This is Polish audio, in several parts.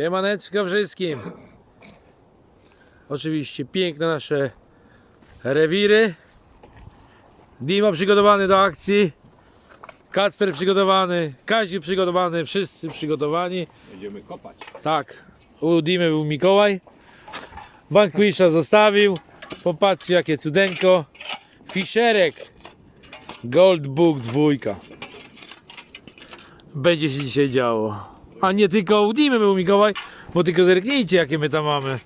Siemaneczko wszystkim. Oczywiście piękne nasze rewiry. Dima przygotowany do akcji. Kacper przygotowany, Kaziu przygotowany, wszyscy przygotowani. Będziemy kopać. Tak, u Dimy był Mikołaj. Bankwisza zostawił. Popatrzcie jakie cudeńko. Fischerek. Gold Book dwójka. Będzie się dzisiaj działo. A nie tylko u Dimy był Mikołaj, bo tylko zerknijcie jakie my tam mamy.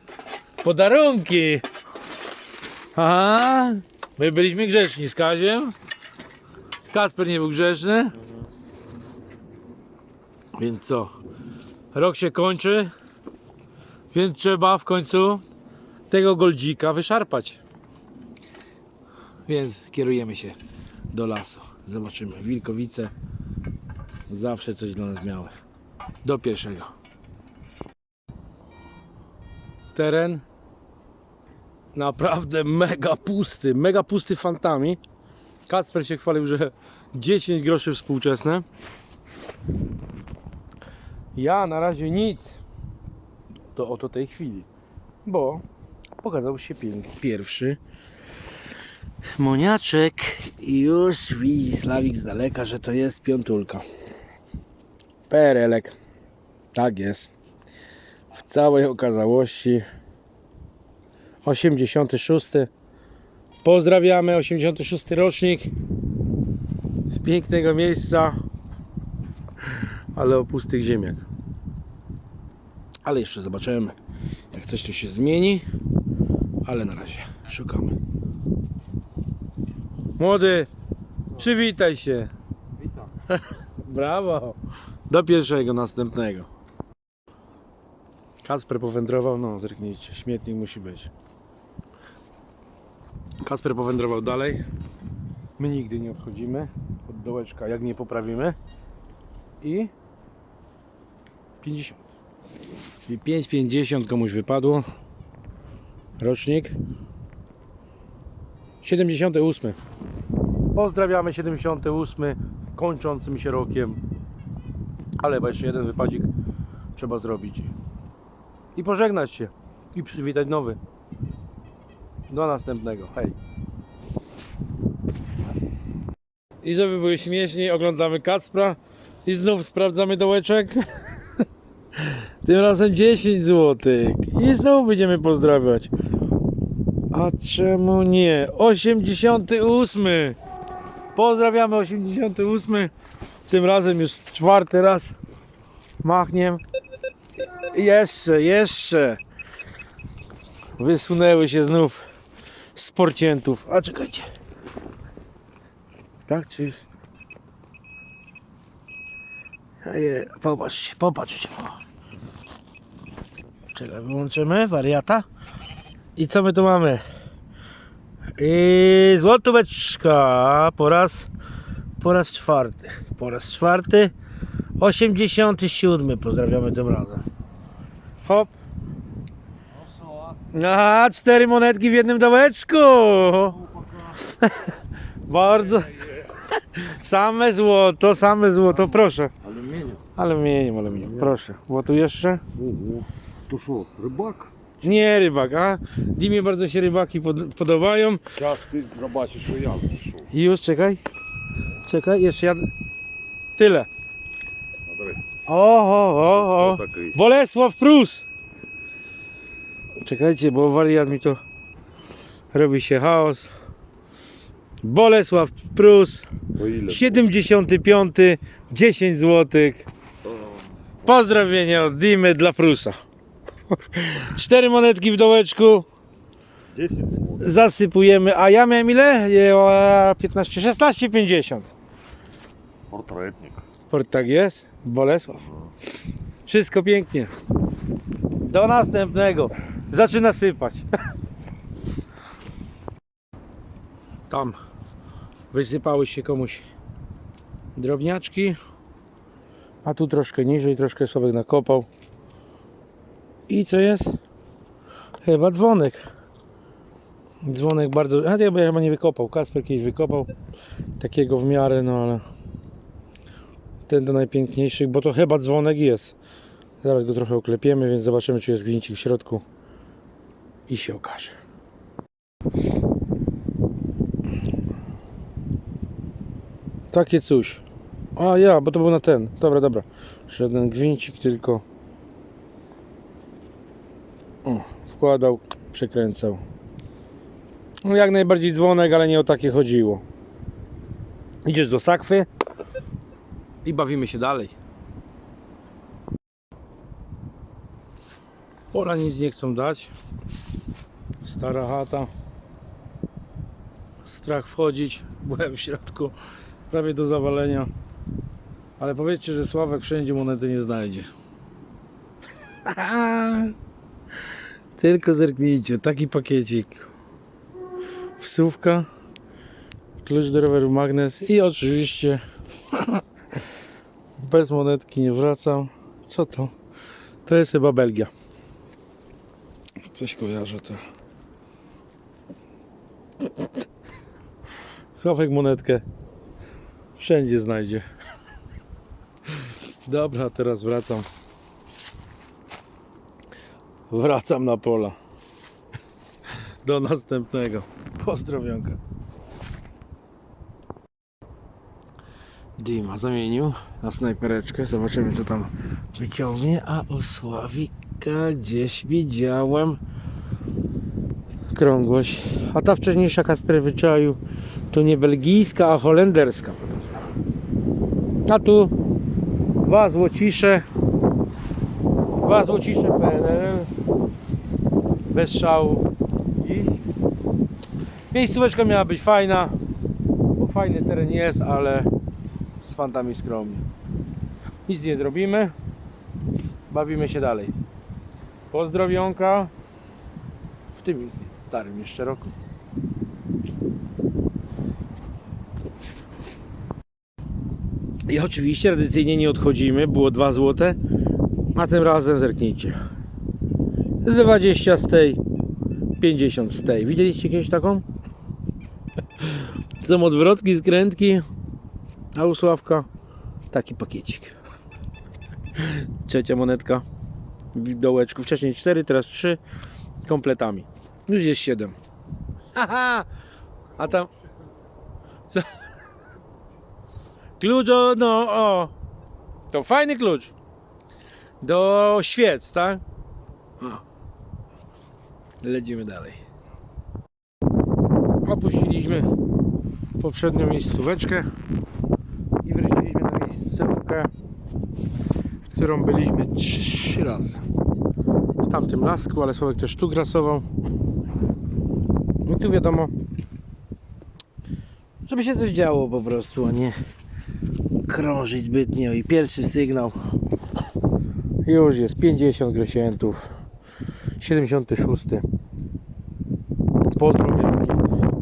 Podarunki. Aha. My byliśmy grzeczni z Kaziem. Kasper nie był grzeczny. Więc co? Rok się kończy, więc trzeba w końcu tego goldzika wyszarpać. Więc kierujemy się do lasu. Zobaczymy. Wilkowice zawsze coś dla nas miały. Do pierwszego. Teren naprawdę mega pusty, mega pusty fantami. Kacper się chwalił, że 10 groszy współczesne. Ja na razie nic do oto tej chwili, bo pokazał się pierwszy moniaczek i już widzi Slawik z daleka, że to jest piątulka. Perelek. Tak jest. W całej okazałości 86. Pozdrawiamy 86 rocznik z pięknego miejsca ale o pustych ziemiach. Ale jeszcze zobaczymy, jak coś tu się zmieni. Ale na razie szukamy. Młody, przywitaj się. Witam. Brawo. Do pierwszego, następnego. Kasper powędrował, no zerknijcie, śmietnik musi być. Kasper powędrował dalej. My nigdy nie odchodzimy od dołeczka, jak nie poprawimy. I 50. Czyli 5,50 komuś wypadło. Rocznik 78. Pozdrawiamy 78, kończącym się rokiem. Ale chyba jeszcze jeden wypadzik trzeba zrobić. I pożegnać się. I przywitać nowy. Do następnego. Hej. I żeby były śmieszniej, oglądamy Kacpra i znów sprawdzamy dołeczek. Tym razem 10 zł. I znów będziemy pozdrawiać. A czemu nie? 88. Pozdrawiamy 88. Tym razem już czwarty raz machniem. Jeszcze, jeszcze. Wysunęły się znów z porciętów. A czekajcie. Tak, czy już? Je, popatrzcie, popatrzcie. Czekaj, wyłączymy wariata. I co my tu mamy? I złotóweczka po raz po raz czwarty. Po raz czwarty. 87 pozdrawiamy tym razem. Hop. Aha, cztery monetki w jednym dołeczku. Bardzo. Same złoto, same złoto, proszę. Алюмінієм. Aluminium, aluminium, proszę. Było tu jeszcze? Ого. То що, рибак? Nie rybak, a? Dimie bardzo się rybaki pod, podobają. Зараз ти побачиш, що я знайшов. I już, czekaj. Czekaj, jeszcze ja... Tyle. O, o, o, o. Bolesław Prus! Czekajcie, bo wariat mi to... Robi się chaos. Bolesław Prus. 75, 10 zł. Pozdrowienia od Dimy dla Prusa. Cztery monetki w dołeczku. Zasypujemy. A ja miałem ile? 15, 16, 50. Portretnik. Port, tak jest? Bolesław. No. Wszystko pięknie. Do następnego. Zaczyna sypać. Tam wysypały się komuś drobniaczki. A tu troszkę niżej, troszkę Sławek nakopał. I co jest? Chyba dzwonek. Dzwonek bardzo... A ja chyba nie wykopał. Kasper kiedyś wykopał. Takiego w miarę, no ale ten do najpiękniejszych, bo to chyba dzwonek jest. Zaraz go trochę oklepiemy, więc zobaczymy czy jest gwincik w środku i się okaże. Takie coś. A ja, bo to był na ten. Dobra, dobra. Żaden gwincik, tylko o, wkładał, przekręcał. No jak najbardziej dzwonek, ale nie o takie chodziło. Idziesz do sakwy i bawimy się dalej. Pola nic nie chcą dać. Stara chata. Strach wchodzić. Byłem w środku prawie do zawalenia. Ale powiedzcie, że Sławek wszędzie monety nie znajdzie. Tylko zerknijcie, taki pakiecik. Wsówka, klucz do roweru magnes i oczywiście bez monetki nie wracam. Co to? To jest chyba Belgia. Coś kojarzę to. Sławek monetkę wszędzie znajdzie. Dobra, teraz wracam. Wracam na pola. Do następnego. Pozdrowionka. Dima zamienił na snajpereczkę. Zobaczymy co tam wyciągnie. A u Sławika gdzieś widziałem krągłość. A ta wcześniejsza Kasper wyczaił to nie belgijska, a holenderska. A tu dwa złocisze. Dwa złocisze PNL. Bez szału. Miejscóweczka miała być fajna. Bo fajny teren jest, ale z fantami skromnie. Nic nie zrobimy. Bawimy się dalej. Pozdrowionka. W tym starym jeszcze roku. I oczywiście tradycyjnie nie odchodzimy, było 2 złote, a tym razem zerknijcie. 20 z tej, 50 z tej. Widzieliście kiedyś taką? Są odwrotki, skrętki, a u Sławka taki pakiecik. Trzecia monetka w dołeczku. Wcześniej 4, teraz 3 kompletami. Już jest 7. Haha! A tam. Co? Klucz, o, no, o. To fajny klucz. Do świec, tak? Lecimy dalej. Opuściliśmy poprzednią miejscóweczkę miejscówkę, w którą byliśmy trzy razy. W tamtym lasku, ale Sławek też tu grasował. I tu wiadomo, żeby się coś działo po prostu, a nie krążyć zbytnio. I pierwszy sygnał już jest 50 grosientów. 76. Pozdrowienki.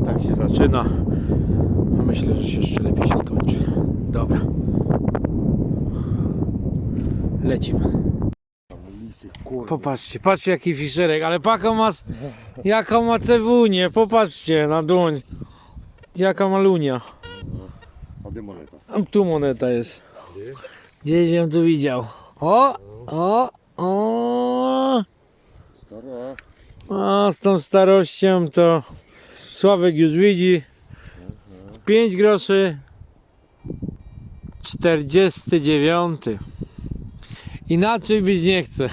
Tak się zaczyna. Myślę, że jeszcze lepiej się skończy. Dobra. Lecimy. Popatrzcie, patrzcie jaki fiszerek, ale paka ma, jaką ma cewunię, popatrzcie na dłoń. Jaka malunia. A gdzie moneta? Tu moneta jest. Gdzieś ją tu widział. O, o, o. Stara. A z tą starością to Sławek już widzi. 5 groszy. 49. Inaczej być nie chce.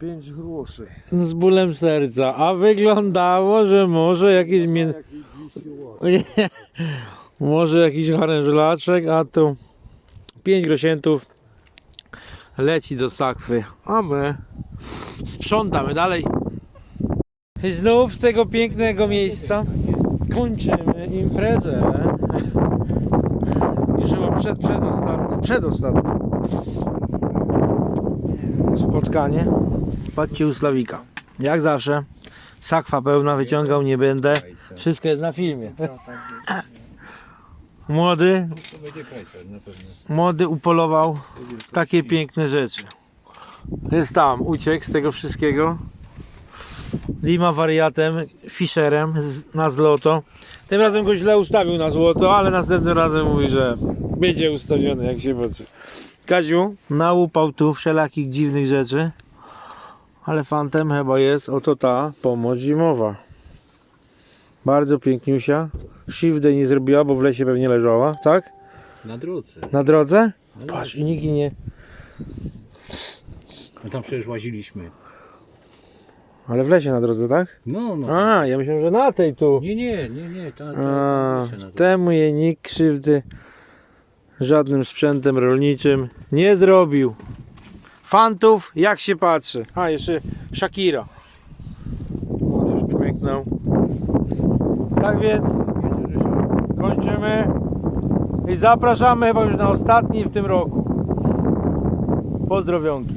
5 groszy. Z bólem serca. A wyglądało, że może jakieś mię... Jaki 200 lat. może jakiś harężlaczek, a tu 5 grosientów leci do sakwy, a my sprzątamy dalej. I znów z tego pięknego miejsca kończymy imprezę. Już chyba przed, przedostatnie, przedostatnie spotkanie. Patrzcie u Slawika. Jak zawsze. Sakwa pełna, wyciągał nie będę. Wszystko jest na filmie. Młody, młody upolował takie piękne rzeczy. Jest tam, uciekł z tego wszystkiego. Lima wariatem, fisherem na złoto. Tym razem go źle ustawił na złoto, ale następnym razem mówi, że będzie ustawiony jak się patrzy. Kaziu nałupał tu wszelakich dziwnych rzeczy. Ale fantem chyba jest oto ta pomoc zimowa. Bardzo piękniusia. Shifty nie zrobiła, bo w lesie pewnie leżała, tak? Na drodze. Na drodze? Na Patrz, i nikt nie. No tam przecież łaziliśmy. Ale w lesie na drodze, tak? No, no. A, ja myślałem, że na tej tu. Nie, nie, nie, nie. Ta, ta, A, ta, temu jej nikt krzywdy żadnym sprzętem rolniczym nie zrobił. Fantów, jak się patrzy. A, jeszcze Shakira. Młodzież czmyknął. Tak więc kończymy i zapraszamy chyba już na ostatni w tym roku. Pozdrowionki.